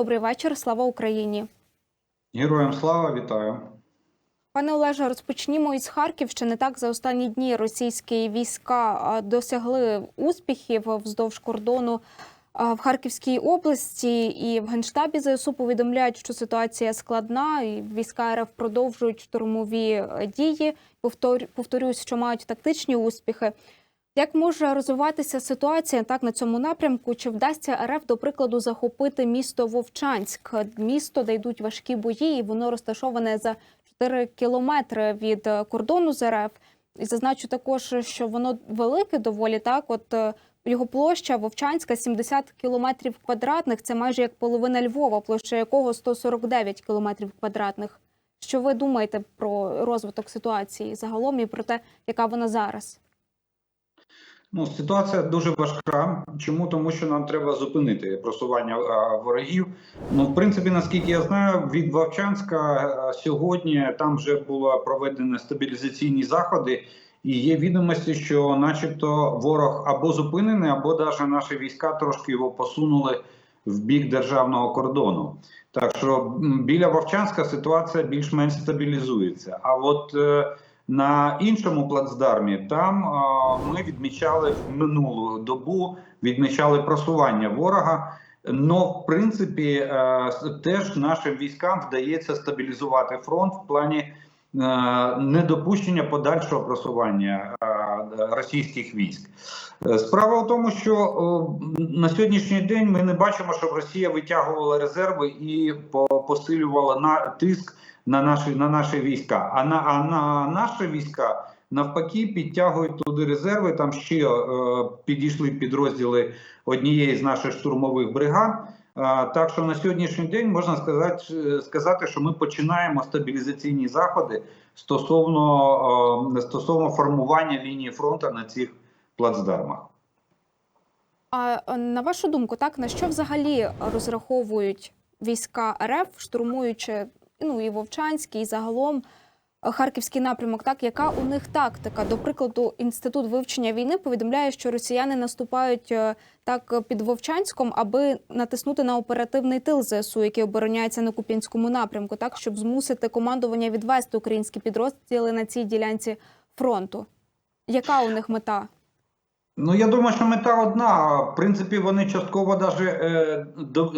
добрий вечір. Слава Україні. Героям слава, вітаю. Пане Олеже, розпочнімо із Харківщини. Так за останні дні російські війська досягли успіхів вздовж кордону в Харківській області. І в генштабі ЗСУ повідомляють, що ситуація складна, і війська РФ продовжують штурмові е, дії. Повтор- Повторюсь, що мають тактичні успіхи. Як може розвиватися ситуація так на цьому напрямку? Чи вдасться РФ, до прикладу, захопити місто Вовчанськ, місто, де йдуть важкі бої, і воно розташоване за 4 кілометри від е, кордону з РФ. І зазначу також, що воно велике доволі так. От е, його площа Вовчанська 70 кілометрів квадратних. Це майже як половина Львова, площа якого 149 кілометрів квадратних. Що ви думаєте про розвиток ситуації загалом і про те, яка вона зараз? Ну, ситуація дуже важка. Чому? Тому що нам треба зупинити просування а, ворогів. Ну, в принципі, наскільки я знаю, від Вовчанська сьогодні там вже було проведені стабілізаційні заходи, і є відомості, що, начебто, ворог або зупинений, або навіть наші війська трошки його посунули в бік державного кордону. Так що біля Вовчанська ситуація більш-менш стабілізується. А от е, на іншому плацдармі там ми відмічали минулу добу, відмічали просування ворога. Но в принципі е, теж нашим військам вдається стабілізувати фронт в плані е, недопущення подальшого просування е, російських військ. Справа в тому, що на сьогоднішній день ми не бачимо, щоб Росія витягувала резерви і по- посилювала на тиск на наші на наші війська. А на а на наші війська навпаки підтягують туди резерви. Там ще е, підійшли підрозділи однієї з наших штурмових бригад. Е, так що на сьогоднішній день можна сказати, е, сказати, що ми починаємо стабілізаційні заходи стосовно, е, стосовно формування лінії фронту на цих плацдармах. А е, на вашу думку, так на що взагалі розраховують війська РФ, штурмуючи ну і Вовчанський, і загалом е, Харківський напрямок? Так, яка у них тактика? До прикладу, інститут вивчення війни повідомляє, що росіяни наступають е, так під Вовчанськом, аби натиснути на оперативний тил ЗСУ, який обороняється на Куп'янському напрямку, так щоб змусити командування відвести українські підрозділи на цій ділянці фронту. Яка у них мета? Ну, я думаю, що мета одна. В принципі, вони частково даже е,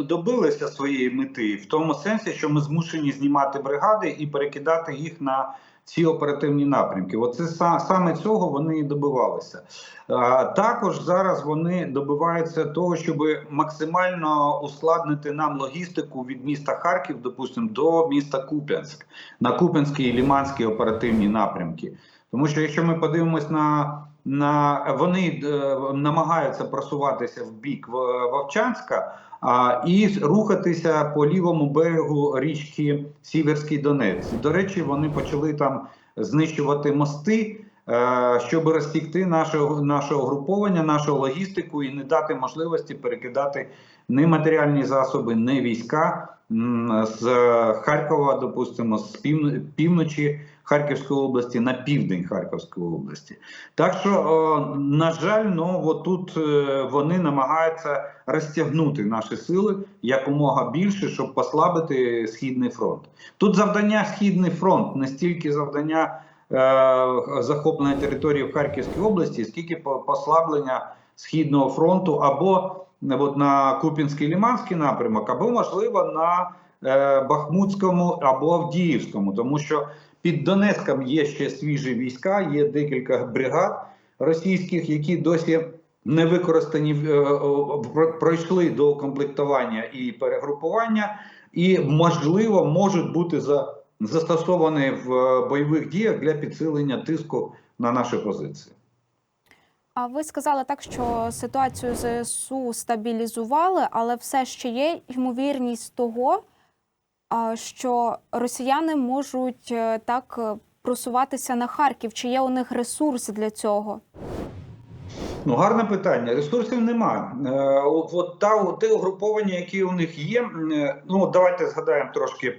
добилися своєї мети в тому сенсі, що ми змушені знімати бригади і перекидати їх на ці оперативні напрямки. Оце са- саме цього вони і добивалися. Також зараз вони добиваються того, щоб максимально ускладнити нам логістику від міста Харків, допустимо, до міста Куп'янськ на Куп'янський і Ліманський оперативні напрямки. Тому що якщо ми подивимось на на вони е, намагаються просуватися в бік Вовчанська а, і рухатися по лівому берегу річки Сіверський Донець. До речі, вони почали там знищувати мости, е, щоб розтікти наше, наше угруповання, нашу логістику і не дати можливості перекидати не матеріальні засоби, не війська з Харкова, допустимо, з півночі Харківської області на південь Харківської області. Так що, на жаль, ну от тут е, вони намагаються розтягнути наші сили якомога більше, щоб послабити східний фронт. Тут завдання східний фронт, не стільки завдання е, захоплення території в Харківській області, скільки послаблення східного фронту або от на Купінський Ліманський напрямок, або можливо на Бахмутському або Авдіївському, тому що під Донецьком є ще свіжі війська, є декілька бригад російських, які досі не використані, е, пройшли до комплектування і перегрупування, і можливо можуть бути за, застосовані в бойових діях для підсилення тиску на наші позиції. А ви сказали так, що ситуацію ЗСУ стабілізували, але все ще є ймовірність того, що росіяни можуть е, так е, просуватися на Харків. Чи є у них ресурси для цього? Ну, гарне питання. Ресурсів немає. Е, от, та те угруповання, які у них є. Ну давайте згадаємо трошки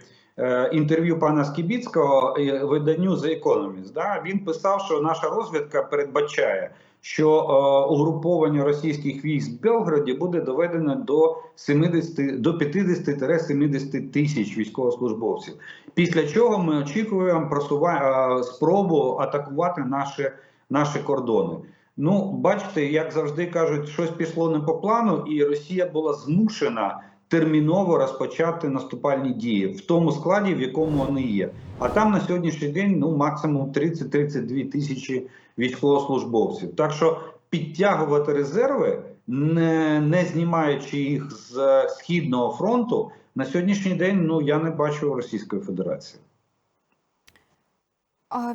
інтерв'ю пана Скібіцького виданню The Economist. Да? Він писав, що наша розвідка передбачає, що е, угруповання російських військ в Белграді буде доведено до 70, до 50-70 тисяч військовослужбовців. Після чого ми очікуємо просува... е, спробу атакувати наші, наші кордони. Ну, бачите, як завжди кажуть, щось пішло не по плану, і Росія була змушена терміново розпочати наступальні дії в тому складі, в якому вони є. А там на сьогоднішній день ну максимум 30-32 тисячі військовослужбовців. Так що підтягувати резерви, не, не знімаючи їх з е, східного фронту, на сьогоднішній день ну я не бачу Російської Федерації.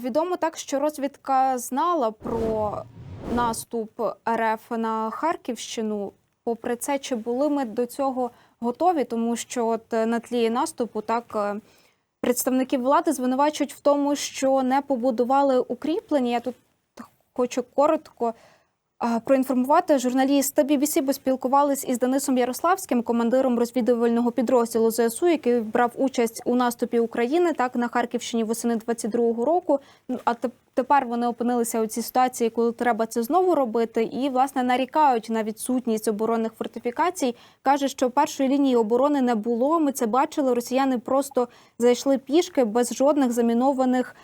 Відомо так, що розвідка знала про наступ РФ на Харківщину. Попри це, чи були ми до цього готові? Тому що от е, на тлі наступу так е, представники влади звинувачують в тому, що не побудували укріплення. Я тут хочу коротко проінформувати. Журналісти BBC поспілкувались із Денисом Ярославським, командиром розвідувального підрозділу ЗСУ, який брав участь у наступі України так на Харківщині восени 22-го року. Ну, А тепер вони опинилися у цій ситуації, коли треба це знову робити, і власне нарікають на відсутність оборонних фортифікацій. каже, що першої лінії оборони не було. Ми це бачили. Росіяни просто зайшли пішки без жодних замінованих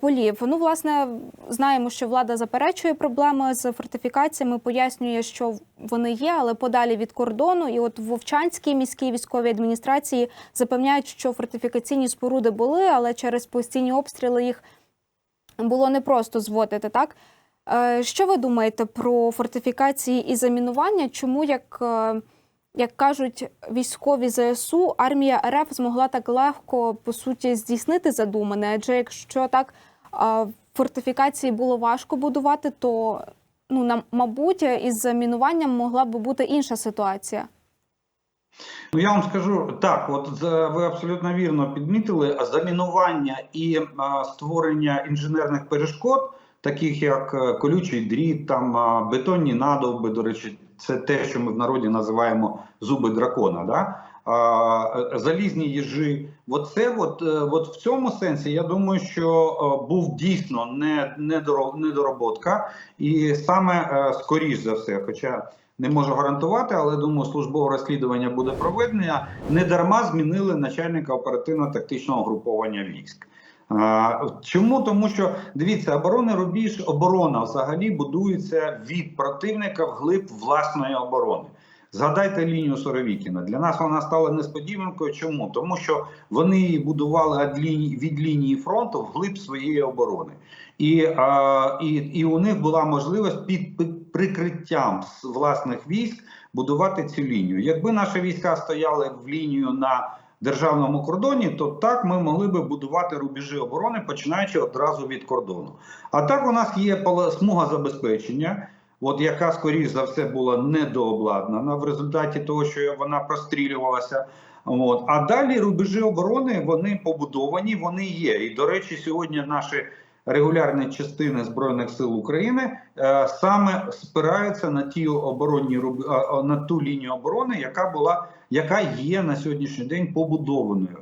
полів. Ну, власне, знаємо, що влада заперечує проблеми з фортифікаціями, пояснює, що вони є, але подалі від кордону. І от в Вовчанській міській військовій адміністрації запевняють, що фортифікаційні споруди були, але через постійні обстріли їх було непросто зводити. Так Е, що ви думаєте про фортифікації і замінування? Чому як? Як кажуть військові ЗСУ, армія РФ змогла так легко по суті здійснити задумане. Адже якщо так фортифікації було важко будувати, то ну нам, мабуть, із замінуванням могла б бути інша ситуація. Ну я вам скажу так, от ви абсолютно вірно підмітили замінування і а, створення інженерних перешкод, таких як е, колючий дріт, там бетонні надовби. До речі, це те, що ми в народі називаємо зуби дракона. Да? Е, залізні їжі. Оце от, е, от в цьому сенсі я думаю, що е, був дійсно не, недоро- недороботка, і саме е, скоріш за все, хоча не можу гарантувати, але думаю, службове розслідування буде проведення. Не дарма змінили начальника оперативно-тактичного груповання військ. Чому? Тому що дивіться, оборонний рубіж, оборона взагалі будується від противника вглиб власної оборони. Згадайте лінію Соровікіна. Для нас вона стала несподіванкою. Чому? Тому що вони її будували від лінії, від лінії фронту вглиб своєї оборони. І, а, і, і у них була можливість під прикриттям власних військ будувати цю лінію. Якби наші війська стояли в лінію на державному кордоні, то так ми могли би будувати рубежі оборони, починаючи одразу від кордону. А так у нас є смуга забезпечення. От яка скоріш за все була недообладнана в результаті того, що вона прострілювалася. От а далі рубежі оборони вони побудовані, вони є. І до речі, сьогодні наші регулярні частини збройних сил України е, саме спираються на ті оборонні а, а, на ту лінію оборони, яка була яка є на сьогоднішній день побудованою.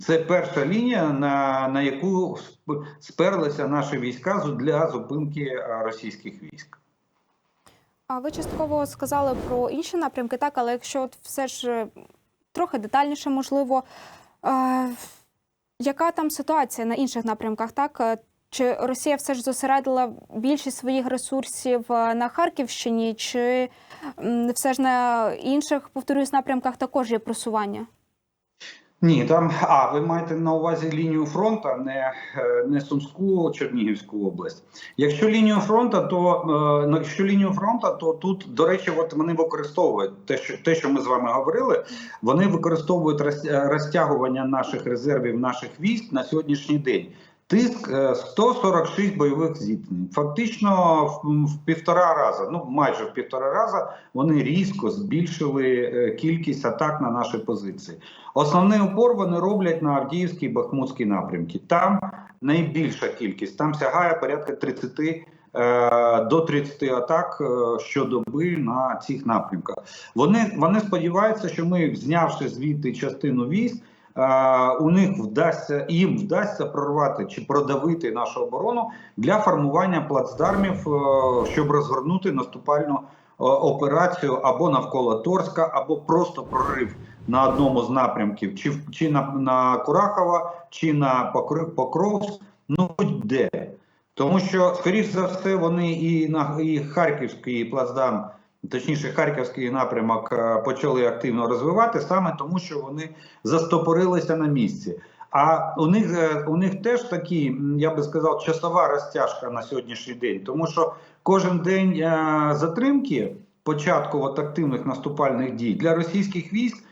Це перша лінія, на, на яку сперлися наші війська для зупинки е, російських військ. А ви частково сказали про інші напрямки, так, але якщо от все ж е, трохи детальніше, можливо, е, яка там ситуація на інших напрямках? Так Е, чи Росія все ж зосередила більшість своїх ресурсів е, на Харківщині, чи все ж на інших, повторюсь, напрямках також є просування? Ні, там а ви маєте на увазі лінію фронту, не, е, не Сумську Чернігівську область. Якщо лінію фронту, то е, якщо лінію фронту, то тут, до речі, от вони використовують те, що те, що ми з вами говорили. Вони використовують е, розтягування наших резервів, наших військ на сьогоднішній день. Тиск е, 146 бойових зіткнень. Фактично в, півтора рази, ну майже в півтора рази, вони різко збільшили е, кількість атак на наші позиції. Основний упор вони роблять на Авдіївський і Бахмутський напрямки. Там найбільша кількість, там сягає порядка 30 е, до 30 атак е, щодоби на цих напрямках. Вони, вони сподіваються, що ми, знявши звідти частину військ, е, у них вдасться їм вдасться прорвати чи продавити нашу оборону для формування плацдармів, е, щоб розгорнути наступальну е, операцію або навколо Торська, або просто прорив на одному з напрямків, чи, чи на, на Курахова, чи на Покр- Покровськ, ну будь-де. Тому що, скоріш за все, вони і на і Харківський плацдарм, точніше, Харківський напрямок е, почали активно розвивати саме тому, що вони застопорилися на місці. А у них е, у них теж такі, я би сказав, часова розтяжка на сьогоднішній день, тому що кожен день е, затримки початку от активних наступальних дій для російських військ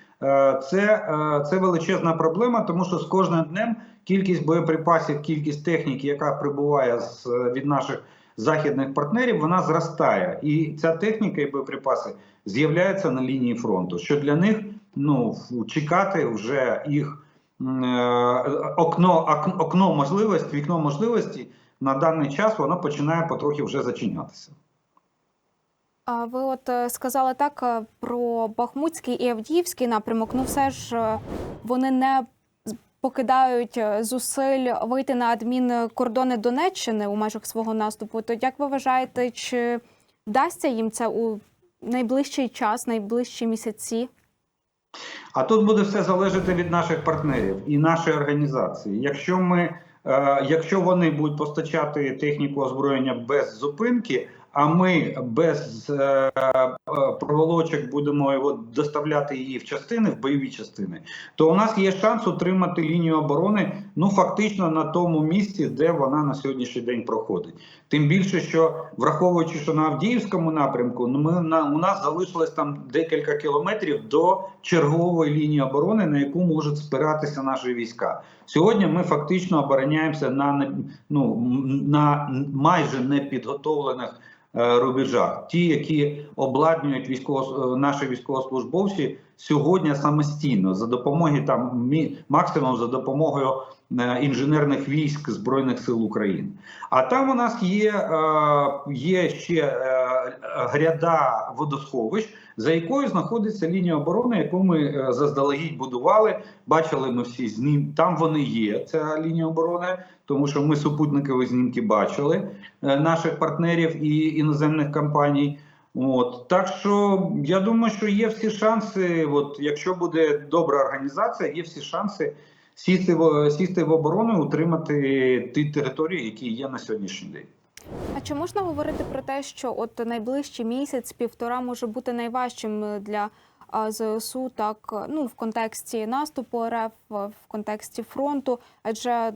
це, це величезна проблема, тому що з кожним днем кількість боєприпасів, кількість техніки, яка прибуває з від наших західних партнерів, вона зростає, і ця техніка і боєприпаси з'являються на лінії фронту. Що для них ну чекати вже їх е, окно, окно, можливості, вікно можливості на даний час воно починає потрохи вже зачинятися. А ви от е, сказали так е, про Бахмутський і Авдіївський напрямок. Ну, все ж вони не покидають е, зусиль вийти на адмінкордони Донеччини у межах свого наступу. То як ви вважаєте, чи вдасться їм це у найближчий час, найближчі місяці? А тут буде все залежати від наших партнерів і нашої організації. Якщо ми, е, якщо вони будуть постачати техніку озброєння без зупинки, а ми без е, е, проволочок будемо його доставляти її в частини, в бойові частини, то у нас є шанс утримати лінію оборони ну фактично на тому місці, де вона на сьогоднішній день проходить. Тим більше, що враховуючи, що на Авдіївському напрямку, ну ми на у нас залишилось там декілька кілометрів до чергової лінії оборони, на яку можуть спиратися наші війська. Сьогодні ми фактично обороняємося на ну на майже непідготовлених рубежах. Ті, які обладнують військово е, наші військовослужбовці сьогодні самостійно за допомогою там максимум за допомогою е, інженерних військ збройних сил України. А там у нас є, е, є ще е, гряда водосховищ, за якою знаходиться лінія оборони, яку ми е, заздалегідь будували. Бачили ми всі знім. Там вони є. Ця лінія оборони, тому що ми супутникові знімки бачили е, наших партнерів і іноземних компаній. От так що я думаю, що є всі шанси. От якщо буде добра організація, є всі шанси сісти в сісти в оборону, утримати ті території, які є на сьогоднішній день. А чи можна говорити про те, що от найближчий місяць, півтора може бути найважчим е, для ЗСУ, так е, ну в контексті наступу РФ, в контексті фронту? Адже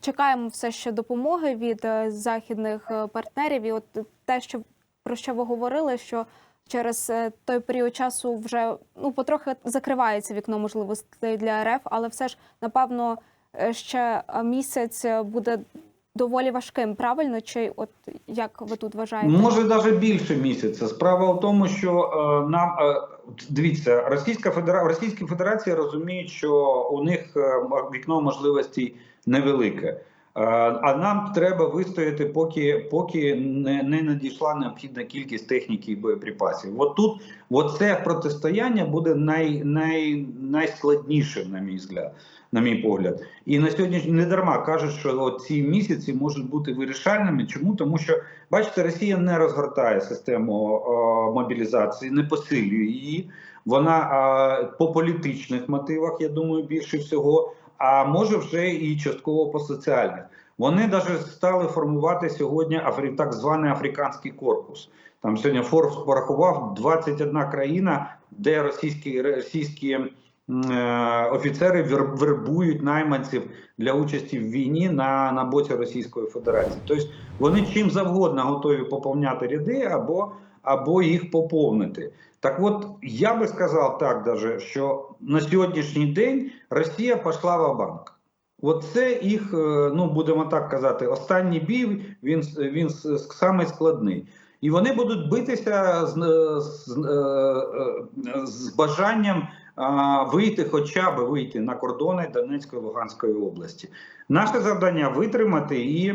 чекаємо все ще допомоги від е, західних партнерів, і от те, що про що ви говорили, що через той період часу вже ну потрохи закривається вікно можливостей для РФ, але все ж напевно ще місяць буде доволі важким, правильно? Чи от як ви тут вважаєте? Може навіть більше місяця. Справа в тому, що е, нам е, дивіться, Російська Федерація Російська Федерація розуміє, що у них е, вікно можливостей невелике. Е, А нам треба вистояти, поки поки не, не надійшла необхідна кількість техніки і боєприпасів. От тут от це протистояння буде най, най, найскладнішим, на мій взгляд, на мій погляд. І на сьогодні не дарма кажуть, що ці місяці можуть бути вирішальними. Чому? Тому що бачите, Росія не розгортає систему мобілізації, не посилює її. Вона по політичних мотивах, я думаю, більше всього, а може вже і частково по соціальних. Вони навіть стали формувати сьогодні афрі, так званий африканський корпус. Там сьогодні Форбс порахував 21 країна, де російські російські офіцери вербують найманців для участі в війні на, на боці Російської Федерації. Тобто вони чим завгодно готові поповняти ряди або, або їх поповнити. Так от я би сказав так, даже, що на сьогоднішній день Росія пішла в банк. От це їх, е, ну будемо так казати, останній бій він, він с- самий складний. І вони будуть битися з, з, е, е, з бажанням вийти, хоча б вийти на кордони Донецької Луганської області. Наше завдання витримати і е,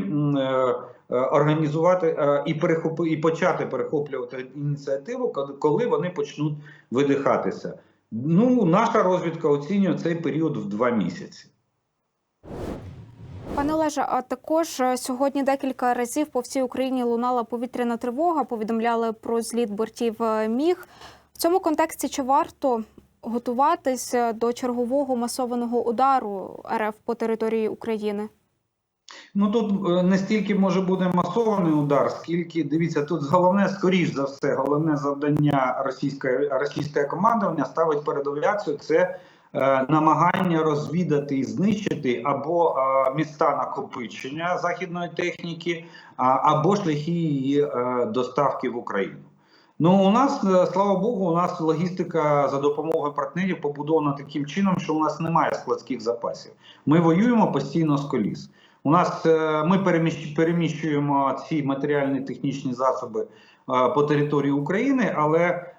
е, організувати е, і перехопи, і почати перехоплювати ініціативу, коли- вони почнуть видихатися. Ну, наша розвідка оцінює цей період в два місяці. Пане Олеже, а також сьогодні декілька разів по всій Україні лунала повітряна тривога. Повідомляли про зліт бортів міг. В цьому контексті чи варто готуватись до чергового масованого удару РФ по території України? Ну тут е, не стільки може буде масований удар, скільки дивіться, тут головне, скоріш за все, головне завдання російської російське командування ставить перед авіацією це е, намагання розвідати і знищити або е, міста накопичення західної техніки, або шляхи її доставки в Україну. Ну, у нас, е, слава Богу, у нас логістика за допомогою партнерів побудована таким чином, що у нас немає складських запасів. Ми воюємо постійно з коліс. У нас е, ми переміщ- переміщуємо ці матеріальні технічні засоби е, по території України, але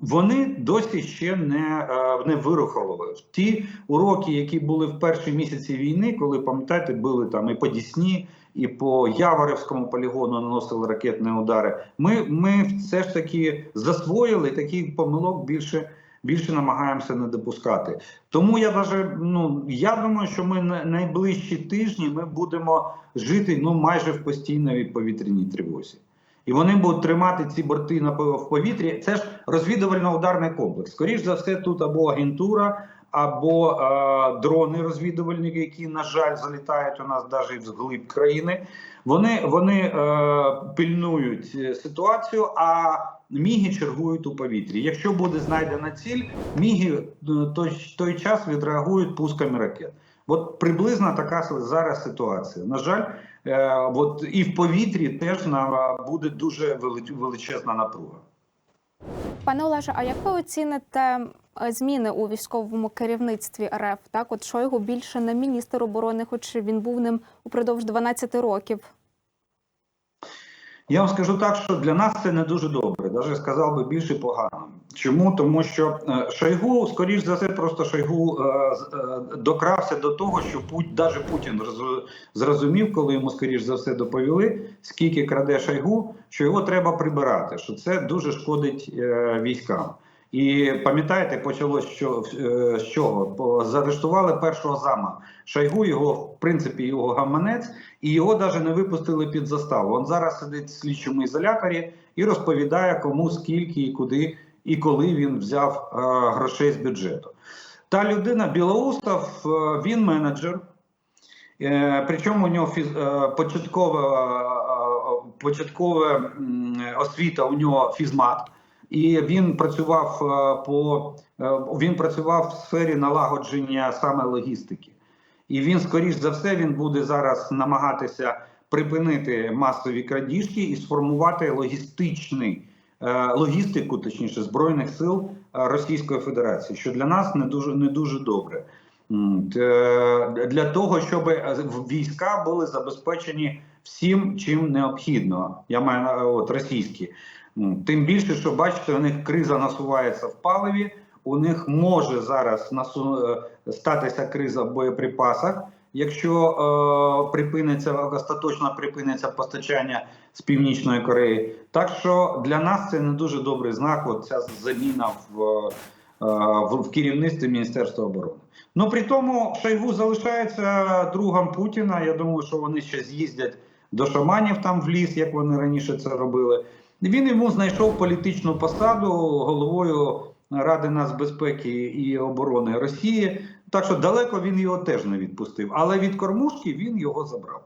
вони досі ще не, не вирухували. Ті уроки, які були в перші місяці війни, коли пам'ятаєте, били там і по Дісні, і по Яворівському полігону наносили ракетні удари. Ми, ми все ж таки засвоїли таких помилок більше. Більше намагаємося не допускати. Тому я даже, ну я думаю, що ми на найближчі тижні ми будемо жити ну майже в постійній повітряній тривозі. І вони будуть тримати ці борти на в повітрі. Це ж розвідувально-ударний комплекс. Скоріш за все, тут або агентура, або е, дрони розвідувальники, які, на жаль, залітають у нас навіть в глиб країни. Вони, вони е, пильнують е, ситуацію, а міги чергують у повітрі. Якщо буде знайдена ціль, міги е, той, той час відреагують пусками ракет. От приблизно така зараз ситуація. На жаль, е, от і в повітрі теж на, буде дуже вели- величезна напруга. Пане Олеже, а як ви оціните зміни у військовому керівництві РФ? Так, от Шойгу більше не міністр оборони, хоч він був ним упродовж 12 років. Я вам скажу так, що для нас це не дуже добре, навіть сказав би більше погано. Чому? Тому що е, Шойгу, скоріш за все, просто Шойгу е, е, докрався до того, що Пут, навіть Путін зрозумів, коли йому скоріш за все доповіли, скільки краде Шойгу, що його треба прибирати, що це дуже шкодить е, військам. І пам'ятаєте, почалось що, е, з чого? Заарештували першого зама Шойгу, його в принципі його гаманець, і його навіть не випустили під заставу. Він зараз сидить в слідчому ізоляторі і розповідає, кому скільки і куди і коли він взяв е, грошей з бюджету. Та людина Білоустов, е, він менеджер. Причому у нього фіз, початкова, початкова освіта у нього фізмат, і він працював е, по е, він працював в сфері налагодження саме логістики. І він, скоріш за все, він буде зараз намагатися припинити масові крадіжки і сформувати логістичний е, логістику, точніше, збройних сил Російської Федерації, що для нас не дуже не дуже добре. Для того, щоб війська були забезпечені всім, чим необхідно. Я маю от російські. Тим більше, що бачите, у них криза насувається в паливі. У них може зараз насу... е, статися криза в боєприпасах, якщо е, припиниться остаточно припиниться постачання з північної Кореї. Так що для нас це не дуже добрий знак. От ця заміна в, е, в керівництві Міністерства оборони. Ну при тому Шойгу залишається другом Путіна. Я думаю, що вони ще з'їздять до шаманів там в ліс, як вони раніше це робили. Він йому знайшов політичну посаду головою Ради нацбезпеки і оборони Росії. Так що далеко він його теж не відпустив. Але від кормушки він його забрав.